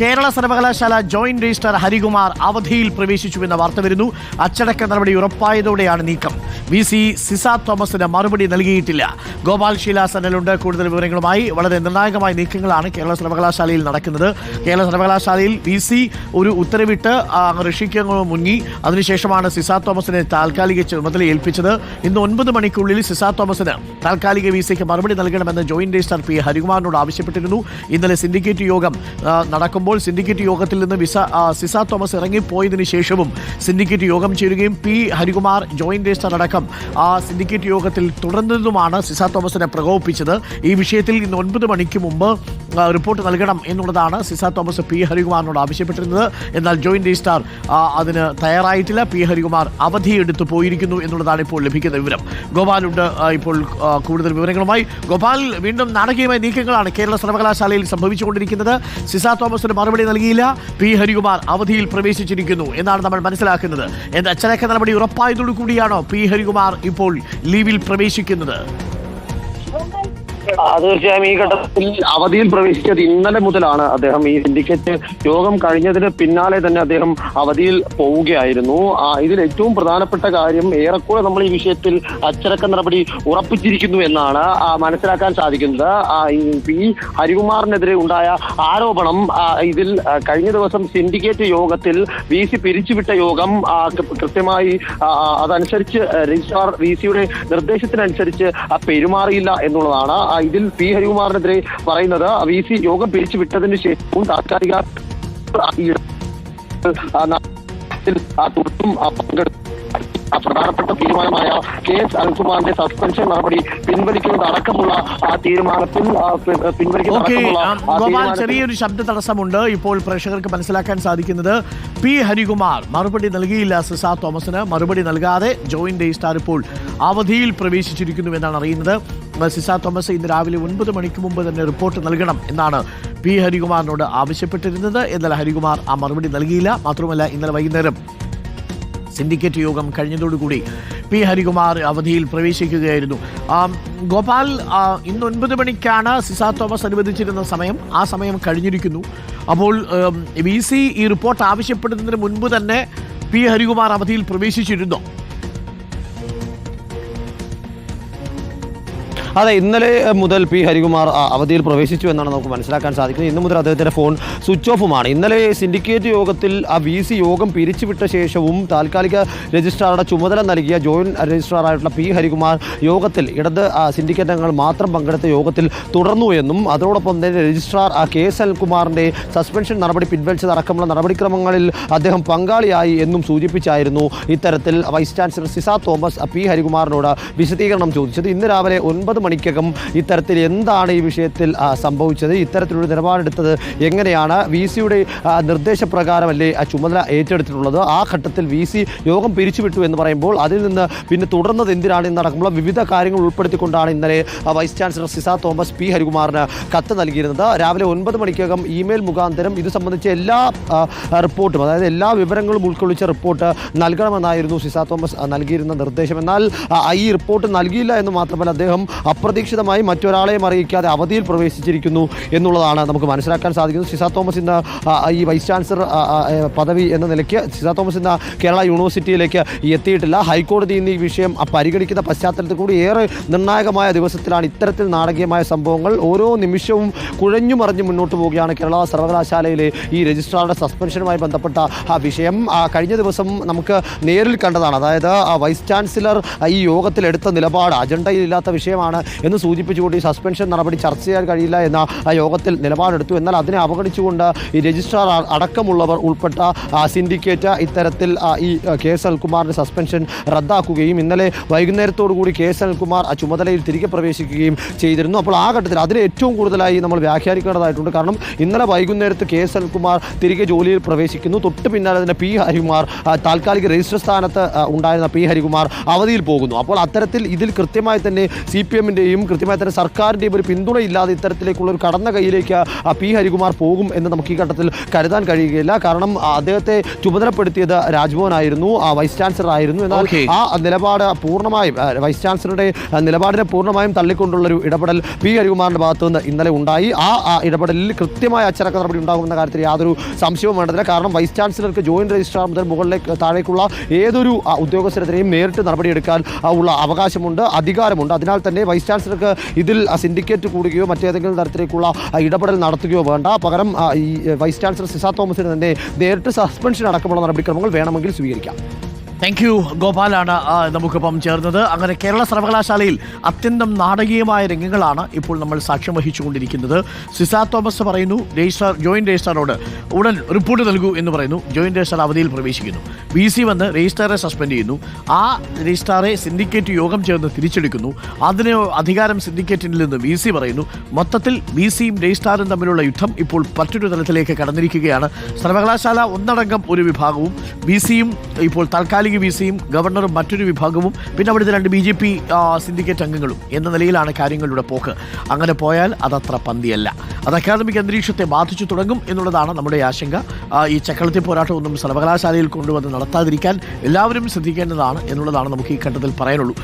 കേരള സർവകലാശാല joint registrar Harikumar അവധിയിൽ പ്രവേശിച്ചുവെന്ന വാർത്ത വരുന്നു. അച്ചടക്ക നടപടി ഉറപ്പായതോടെയാണ് നീക്കം. വി സി സിസ തോമസിന് മറുപടി നൽകിയിട്ടില്ല. ഗോപാൽ ശീലാസനലുണ്ട് കൂടുതൽ വിവരങ്ങളുമായി വളരെ നിർണായകമായ നീക്കങ്ങളാണ് കേരള സർവകലാശാലയിൽ നടക്കുന്നത്. കേരള സർവകലാശാലയിൽ വി സി ഒരു ഉത്തരവിട്ട് ഋഷിക്കങ്ങൾ മുങ്ങി. അതിനുശേഷമാണ് സിസ തോമസിനെ താൽക്കാലിക ചുമതല ഏൽപ്പിച്ചത് ഇന്ന് ഒൻപത് മണിക്കുള്ളിൽ സിസ തോമസിന് താൽക്കാലിക വിസയ്ക്ക് മറുപടി നൽകണമെന്ന് ജോയിന്റ് രജിസ്ട്രാർ പി ഹരികുമാറിനോട് ആവശ്യപ്പെട്ടിരുന്നു. ഇന്നലെ സിൻഡിക്കേറ്റ് യോഗം നടക്കുമ്പോൾ സിൻഡിക്കേറ്റ് യോഗത്തിൽ നിന്ന് വിസ സിസ തോമസ് ഇറങ്ങിപ്പോയതിനു ശേഷവും സിൻഡിക്കേറ്റ് യോഗം ചേരുകയും പി ഹരികുമാർ ജോയിന്റ് രജിസ്ട്രാർ അടക്കം ആ സിൻഡിക്കേറ്റ് യോഗത്തിൽ തുടർന്നതുമാണ് സിസ തോമസിനെ പ്രകോപിപ്പിച്ചത്. ഈ വിഷയത്തിൽ ഇന്ന് ഒൻപത് മണിക്ക് മുമ്പ് റിപ്പോർട്ട് നൽകണം എന്നുള്ളതാണ് സിസ തോമസ് പി ഹരികുമാറിനോട് ആവശ്യപ്പെട്ടിരുന്നത്. എന്നാൽ ജോയിന്റ് രജിസ്ട്രാർ അതിന് തയ്യാറായിട്ടില്ല. പി ഹരികുമാർ അവധിയെടുത്ത് പോയിരിക്കുന്നു എന്നുള്ളതാണ് ഇപ്പോൾ ലഭിക്കുന്ന വിവരം. ഗോപാലുണ്ട് ഇപ്പോൾ കൂടുതൽ വിവരങ്ങളുമായി. ഗോപാൽ വീണ്ടും നാടകീയമായ നീക്കങ്ങളാണ് കേരള സർവകലാശാലയിൽ സംഭവിച്ചുകൊണ്ടിരിക്കുന്നത്. സിസ തോമസിന് മറുപടി നൽകിയില്ല. പി ഹരികുമാർ അവധിയിൽ പ്രവേശിച്ചിരിക്കുന്നു എന്നാണ് നമ്മൾ മനസ്സിലാക്കുന്നത്. എന്ന അച്ചടക്ക നടപടി ഉറപ്പായതോടുകൂടിയാണോ പി ഹരികുമാർ ഇപ്പോൾ ലീവിൽ പ്രവേശിക്കുന്നത്? തീർച്ചയായും ഈ ഘട്ടത്തിൽ അവധിയിൽ പ്രവേശിച്ചത് ഇന്നലെ മുതലാണ് അദ്ദേഹം ഈ സിൻഡിക്കേറ്റ് യോഗം കഴിഞ്ഞതിന് പിന്നാലെ തന്നെ അദ്ദേഹം അവധിയിൽ പോവുകയായിരുന്നു. ഇതിൽ ഏറ്റവും പ്രധാനപ്പെട്ട കാര്യം ഏറെക്കുറെ നമ്മൾ ഈ വിഷയത്തിൽ അച്ചടക്ക നടപടി ഉറപ്പിച്ചിരിക്കുന്നു എന്നാണ് മനസ്സിലാക്കാൻ സാധിക്കുന്നത്. പി ഹരികുമാറിനെതിരെ ഉണ്ടായ ആരോപണം ഇതിൽ കഴിഞ്ഞ ദിവസം സിൻഡിക്കേറ്റ് യോഗത്തിൽ വി സി പിരിച്ചുവിട്ട യോഗം കൃത്യമായി അതനുസരിച്ച് രജിസ്ട്രാർ വി സിയുടെ നിർദ്ദേശത്തിനനുസരിച്ച് പെരുമാറിയില്ല എന്നുള്ളതാണ്. ഇതിൽ പി ഹരികുമാറിനെതിരെ പറയുന്നത് വി സി യോഗം പിരിച്ചുവിട്ടതിന് ശേഷവും താൽക്കാലിക ഈ, തുടർന്നും പ്രധാനപ്പെട്ട തീരുമാനമായ കെ എസ് അനിൽകുമാറിന്റെ സസ്പെൻഷൻ നടപടി പിൻവലിക്കുന്നത് അടക്കമുള്ള ആ തീരുമാനത്തിൽ ഗോപാൽ ചെറിയൊരു ശബ്ദ തടസ്സമുണ്ട്. ഇപ്പോൾ പ്രേക്ഷകർക്ക് മനസ്സിലാക്കാൻ സാധിക്കുന്നത് പി ഹരികുമാർ മറുപടി നൽകിയില്ല സിസ തോമസിന്. മറുപടി നൽകാതെ ജോയിന്റ് സ്റ്റാർ ഇപ്പോൾ അവധിയിൽ പ്രവേശിച്ചിരിക്കുന്നു എന്നാണ് അറിയുന്നത്. സിസ തോമസ് ഇന്ന് രാവിലെ ഒൻപത് മണിക്ക് മുമ്പ് തന്നെ റിപ്പോർട്ട് നൽകണം എന്നാണ് പി ഹരികുമാറിനോട് ആവശ്യപ്പെട്ടിരുന്നത്. എന്നാൽ ഹരികുമാർ ആ മറുപടി നൽകിയില്ല. മാത്രമല്ല ഇന്നലെ വൈകുന്നേരം സിൻഡിക്കേറ്റ് യോഗം കഴിഞ്ഞതോടുകൂടി പി ഹരികുമാർ അവധിയിൽ പ്രവേശിക്കുകയായിരുന്നു. ഗോപാൽ ഇന്ന് ഒൻപത് മണിക്കാണ് സിസ തോമസ് അനുവദിച്ചിരുന്ന സമയം. ആ സമയം കഴിഞ്ഞിരിക്കുന്നു. അപ്പോൾ വി സി ഈ റിപ്പോർട്ട് ആവശ്യപ്പെടുന്നതിന് മുൻപ് തന്നെ പി ഹരികുമാർ അവധിയിൽ പ്രവേശിച്ചിരുന്നു. അതെ ഇന്നലെ മുതൽ പി. ഹരികുമാർ അവധിയിൽ പ്രവേശിച്ചു എന്നാണ് നമുക്ക് മനസ്സിലാക്കാൻ സാധിക്കുന്നത്. ഇന്നു മുതൽ അദ്ദേഹത്തിന്റെ ഫോൺ സ്വിച്ച് ഓഫുമാണ്. ഇന്നലെ സിൻഡിക്കേറ്റ് യോഗത്തിൽ ആ വി സി യോഗം പിരിച്ചുവിട്ട ശേഷവും താൽക്കാലിക രജിസ്ട്രാറുടെ ചുമതല നൽകിയ ജോയിന്റ് രജിസ്ട്രാറായിട്ടുള്ള പി. ഹരികുമാർ യോഗത്തിൽ ഇടത് സിൻഡിക്കേറ്റ് അംഗങ്ങൾ മാത്രം പങ്കെടുത്ത യോഗത്തിൽ തുടർന്നു എന്നും അതോടൊപ്പം തന്നെ രജിസ്ട്രാർ കെ. എസ്. അനിൽകുമാറിന്റെ സസ്പെൻഷൻ നടപടി പിൻവലിച്ചതടക്കമുള്ള നടപടിക്രമങ്ങളിൽ അദ്ദേഹം പങ്കാളിയായി എന്നും സൂചിപ്പിച്ചായിരുന്നു ഇത്തരത്തിൽ vice chancellor Ciza Thomas P. ഹരികുമാറിനോട് വിശദീകരണം ചോദിച്ചത്. ഇന്ന് രാവിലെ ഒൻപത് മണിക്കകം ഇത്തരത്തിൽ എന്താണ് ഈ വിഷയത്തിൽ സംഭവിച്ചത്? ഇത്തരത്തിലൊരു നിലപാടെടുത്തത് എങ്ങനെയാണ്? വി സിയുടെ നിർദ്ദേശപ്രകാരമല്ലേ ആ ചുമതല ഏറ്റെടുത്തിട്ടുള്ളത്? ആ ഘട്ടത്തിൽ വി സി യോഗം പിരിച്ചുവിട്ടു എന്ന് പറയുമ്പോൾ അതിൽ നിന്ന് പിന്നെ തുടർന്നത് എന്തിനാണ് എന്നടക്കമുള്ള വിവിധ കാര്യങ്ങൾ ഉൾപ്പെടുത്തിക്കൊണ്ടാണ് ഇന്നലെ vice chancellor Ciza Thomas P. ഹരികുമാറിന് കത്ത് നൽകിയിരുന്നത്. രാവിലെ ഒൻപത് മണിക്കകം ഇമെയിൽ മുഖാന്തരം ഇത് സംബന്ധിച്ച എല്ലാ റിപ്പോർട്ടും അതായത് എല്ലാ വിവരങ്ങളും ഉൾക്കൊള്ളിച്ച റിപ്പോർട്ട് നൽകണമെന്നായിരുന്നു സിസ തോമസ് നൽകിയിരുന്ന നിർദ്ദേശം. എന്നാൽ ഈ റിപ്പോർട്ട് നൽകിയില്ല എന്ന് മാത്രമല്ല അദ്ദേഹം അപ്രതീക്ഷിതമായി മറ്റൊരാളെയും അറിയിക്കാതെ അവധിയിൽ പ്രവേശിച്ചിരിക്കുന്നു എന്നുള്ളതാണ് നമുക്ക് മനസ്സിലാക്കാൻ സാധിക്കുന്നത്. സിസ തോമസ് ഇന്ന് ഈ വൈസ് ചാൻസലർ പദവി എന്ന നിലയ്ക്ക് സിസ തോമസ് ഇന്ന് കേരള യൂണിവേഴ്സിറ്റിയിലേക്ക് എത്തിയിട്ടില്ല. ഹൈക്കോടതി ഇന്ന് ഈ വിഷയം പരിഗണിക്കുന്ന പശ്ചാത്തലത്തിൽ കൂടി ഏറെ നിർണായകമായ ദിവസത്തിലാണ് ഇത്തരത്തിൽ നാടകീയമായ സംഭവങ്ങൾ ഓരോ നിമിഷവും കുഴഞ്ഞു മറിഞ്ഞ് മുന്നോട്ട് പോവുകയാണ് കേരള സർവകലാശാലയിലെ ഈ രജിസ്ട്രാറുടെ സസ്പെൻഷനുമായി ബന്ധപ്പെട്ട ആ വിഷയം. കഴിഞ്ഞ ദിവസം നമുക്ക് നേരിൽ കണ്ടതാണ്. അതായത് വൈസ് ചാൻസലർ ഈ യോഗത്തിൽ എടുത്ത നിലപാട് അജണ്ടയിലില്ലാത്ത വിഷയമാണ് എന്ന് സൂചിപ്പിച്ചുകൊണ്ട് ഈ സസ്പെൻഷൻ നടപടി ചർച്ച ചെയ്യാൻ കഴിയില്ല എന്ന യോഗത്തിൽ നിലപാടെടുത്തു. എന്നാൽ അതിനെ അവഗണിച്ചുകൊണ്ട് ഈ രജിസ്ട്രാർ അടക്കമുള്ളവർ ഉൾപ്പെട്ട സിൻഡിക്കേറ്റ് ഇത്തരത്തിൽ ഈ കെ എസ് അനിൽകുമാറിന്റെ സസ്പെൻഷൻ റദ്ദാക്കുകയും ഇന്നലെ വൈകുന്നേരത്തോടുകൂടി കെ എസ് അനിൽകുമാർ ആ ചുമതലയിൽ തിരികെ പ്രവേശിക്കുകയും ചെയ്തിരുന്നു. അപ്പോൾ ആ ഘട്ടത്തിൽ അതിന് ഏറ്റവും കൂടുതലായി നമ്മൾ വ്യാഖ്യാനിക്കേണ്ടതായിട്ടുണ്ട്. കാരണം ഇന്നലെ വൈകുന്നേരത്ത് കെ എസ് അനിൽകുമാർ തിരികെ ജോലിയിൽ പ്രവേശിക്കുന്നു. തൊട്ട് പിന്നാലെ തന്നെ പി ഹരികുമാർ താൽക്കാലിക രജിസ്റ്റർ സ്ഥാനത്ത് ഉണ്ടായിരുന്ന പി ഹരികുമാർ അവധിയിൽ പോകുന്നു. അപ്പോൾ അത്തരത്തിൽ ഇതിൽ കൃത്യമായി തന്നെ സി പി ഗവൺമെന്റിന്റെയും കൃത്യമായി തന്നെ സർക്കാരിന്റെയും ഒരു പിന്തുണയില്ലാതെ ഇത്തരത്തിലേക്കുള്ള ഒരു കടന്ന കൈയിലേക്ക് ആ, പി ഹരികുമാർ പോകും എന്ന് നമുക്ക് ഈ ഘട്ടത്തിൽ കരുതാൻ കഴിയുകയില്ല. കാരണം അദ്ദേഹത്തെ ചുമതലപ്പെടുത്തിയത് രാജ്ഭവൻ ആയിരുന്നു ആ വൈസ് ചാൻസലർ ആയിരുന്നു. എന്നാൽ ആ നിലപാട് പൂർണമായും വൈസ് ചാൻസലറുടെ നിലപാടിനെ പൂർണമായും തള്ളിക്കൊണ്ടുള്ള ഒരു ഇടപെടൽ പി ഹരികുമാറിന്റെ ഭാഗത്തു നിന്ന് ഇന്നലെ ഉണ്ടായി. ആ ഇടപെടലിൽ കൃത്യമായ അച്ചടക്ക നടപടി ഉണ്ടാകുമെന്ന കാര്യത്തിൽ യാതൊരു സംശയവും വേണ്ടതില്ല. കാരണം വൈസ് ചാൻസലർക്ക് ജോയിന്റ് രജിസ്ട്രാർ മുതൽ മുകളിലേക്ക് താഴേക്കുള്ള ഏതൊരു ഉദ്യോഗസ്ഥരെതിരെയും നേരിട്ട് നടപടിയെടുക്കാൻ ഉള്ള അവകാശമുണ്ട് അധികാരമുണ്ട്. അതിനാൽ തന്നെ വൈസ് ചാൻസലർക്ക് ഇതിൽ സിൻഡിക്കേറ്റ് കൂടുകയോ മറ്റേതെങ്കിലും തരത്തിലേക്കുള്ള ഇടപെടൽ നടത്തുകയോ വേണ്ട. പകരം ഈ വൈസ് ചാൻസലർ സിസാ തോമസിന് തന്നെ നേരിട്ട് സസ്പെൻഷൻ അടക്കമുള്ള നടപടിക്രമങ്ങൾ വേണമെങ്കിൽ സ്വീകരിക്കാം. താങ്ക് യു ഗോപാലാണ് നമുക്കിപ്പം ചേർന്നത്. അങ്ങനെ കേരള സർവകലാശാലയിൽ അത്യന്തം നാടകീയമായ രംഗങ്ങളാണ് ഇപ്പോൾ നമ്മൾ സാക്ഷ്യം വഹിച്ചുകൊണ്ടിരിക്കുന്നത്. സിസാ തോമസ് പറയുന്നു രജിസ്ട്രാർ ജോയിന്റ് രജിസ്ട്രാറോട് ഉടൻ റിപ്പോർട്ട് നൽകൂ എന്ന് പറയുന്നു. ജോയിന്റ് രജിസ്ട്രാർ അവധിയിൽ പ്രവേശിക്കുന്നു. വി സി വന്ന് രജിസ്ട്രാറെ സസ്പെൻഡ് ചെയ്യുന്നു. ആ രജിസ്ട്രാറെ സിൻഡിക്കേറ്റ് യോഗം ചേർന്ന് തിരിച്ചെടുക്കുന്നു. അതിന് അധികാരം സിൻഡിക്കേറ്റിൽ നിന്ന് വി സി പറയുന്നു. മൊത്തത്തിൽ വി സിയും രജിസ്ട്രാറും തമ്മിലുള്ള യുദ്ധം ഇപ്പോൾ മറ്റൊരു തലത്തിലേക്ക് കടന്നിരിക്കുകയാണ്. സർവകലാശാല ഒന്നടങ്കം ഒരു വിഭാഗവും വി സിയും ഇപ്പോൾ താൽക്കാലിക വി സിയും ഗവർണറും മറ്റൊരു വിഭാഗവും പിന്നെ അവിടുത്തെ രണ്ട് ബി ജെ പി സിൻഡിക്കേറ്റ് അംഗങ്ങളും എന്ന നിലയിലാണ് കാര്യങ്ങളുടെ പോക്ക്. അങ്ങനെ പോയാൽ അതത്ര പന്തിയല്ല. അത് അക്കാദമിക് അന്തരീക്ഷത്തെ ബാധിച്ചു തുടങ്ങും എന്നുള്ളതാണ് നമ്മുടെ ആശങ്ക. ഈ ചക്കളത്തി പോരാട്ടം ഒന്നും സർവകലാശാലയിൽ കൊണ്ടുവന്ന് നടത്താതിരിക്കാൻ എല്ലാവരും ശ്രദ്ധിക്കേണ്ടതാണ് എന്നുള്ളതാണ് നമുക്ക് ഈ ഘട്ടത്തിൽ പറയാനുള്ളൂ.